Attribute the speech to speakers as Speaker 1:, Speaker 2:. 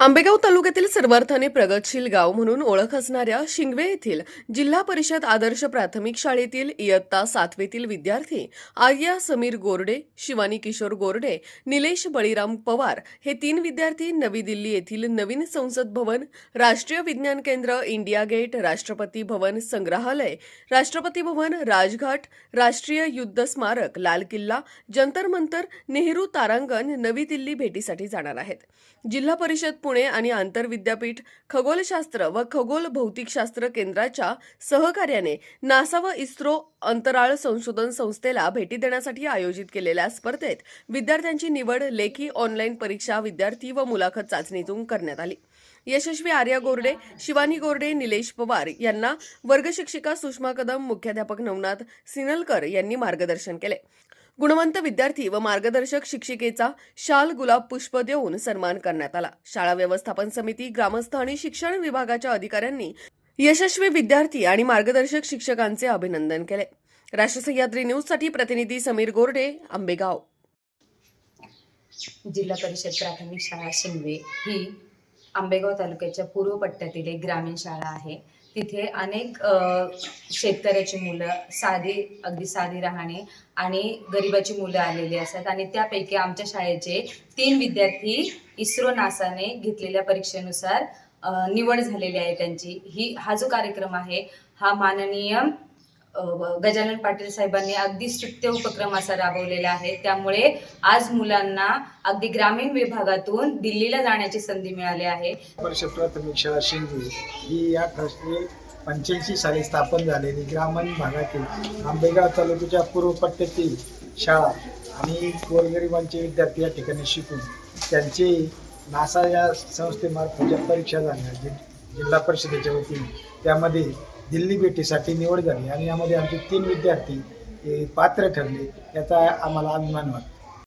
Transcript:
Speaker 1: आंबेगाव तालुक्यातील सर्वार्थाने प्रगतशील गाव म्हणून ओळख असणाऱ्या शिंगवे येथील जिल्हा परिषद आदर्श प्राथमिक शाळेतील इयत्ता सातवीतील विद्यार्थी आर्या समीर गोरडे शिवानी किशोर गोरडे निलेश बळीराम पवार हे तीन विद्यार्थी नवी दिल्ली येथील नवीन संसद भवन राष्ट्रीय विज्ञान केंद्र इंडिया गेट राष्ट्रपती भवन संग्रहालय राष्ट्रपती भवन राजघाट राष्ट्रीय युद्ध स्मारक लाल किल्ला जंतर मंतर नेहरू तारांगण नवी दिल्ली भेटीसाठी जाणार आहेत. जिल्हा परिषद पुणे आणि आंतरविद्यापीठ खगोलशास्त्र व खगोल भौतिकशास्त्र केंद्राच्या सहकार्याने नासा व इस्रो अंतराळ संशोधन संस्थेला भेटी देण्यासाठी आयोजित केलेल्या स्पर्धेत विद्यार्थ्यांची निवड लेखी ऑनलाईन परीक्षा विद्यार्थी व मुलाखत चाचणीतून करण्यात आली. यशस्वी आर्या गोरडे शिवानी गोरडे निलेश पवार यांना वर्गशिक्षिका सुषमा कदम मुख्याध्यापक नवनाथ सिनलकर यांनी मार्गदर्शन केले. गुणवंत विद्यार्थी व मार्गदर्शक शिक्षिकेचा शाल गुलाब पुष्प देऊन सन्मान करण्यात आला. शाळा व्यवस्थापन समिती ग्रामस्थ आणि शिक्षण विभागाच्या अधिकाऱ्यांनी यशस्वी विद्यार्थी आणि मार्गदर्शक शिक्षकांचे अभिनंदन केले. राष्ट्रसह्याद्री न्यूजसाठी प्रतिनिधी समीर गोरडे आंबेगाव.
Speaker 2: जिल्हा परिषद प्राथमिक शाळा शिंगवे ही आंबेगाव तालुक्याच्या पूर्व पट्ट्यातील एक ग्रामीण शाळा आहे. तिथे अनेक शेतकऱ्याची मुलं साधी अगदी साधी राहणे आणि गरिबाची मुलं आलेली असतात आणि त्यापैकी आमच्या शाळेचे तीन विद्यार्थी इस्रो नासाने घेतलेल्या परीक्षेनुसार निवड झालेली आहे त्यांची. ही हा जो कार्यक्रम आहे हा माननीय गजानन पाटील साहेबांनी अगदी स्ट्रिक्ट उपक्रम असा राबवलेला आहे. त्यामुळे आज मुलांना अगदी ग्रामीण विभागातून दिल्लीला जाण्याची संधी मिळाली आहे.
Speaker 3: परिषद प्राथमिक शाळा शिंदे ही अठराशे पंच्याऐंशी साली स्थापन झालेली ग्रामीण भागातील आंबेगाव तालुक्याच्या पूर्व पट्ट्यातील शाळा आणि गोरगरिबांचे विद्यार्थी या ठिकाणी शिकून त्यांचे नासा या संस्थेमार्फत ज्या परीक्षा झाल्या जिल्हा परिषदेच्या वतीने त्यामध्ये दिल्ली भेटीसाठी निवड झाली आणि यामध्ये आमचे तीन विद्यार्थी पात्र ठरले याचा आम्हाला अभिमान वाटतो.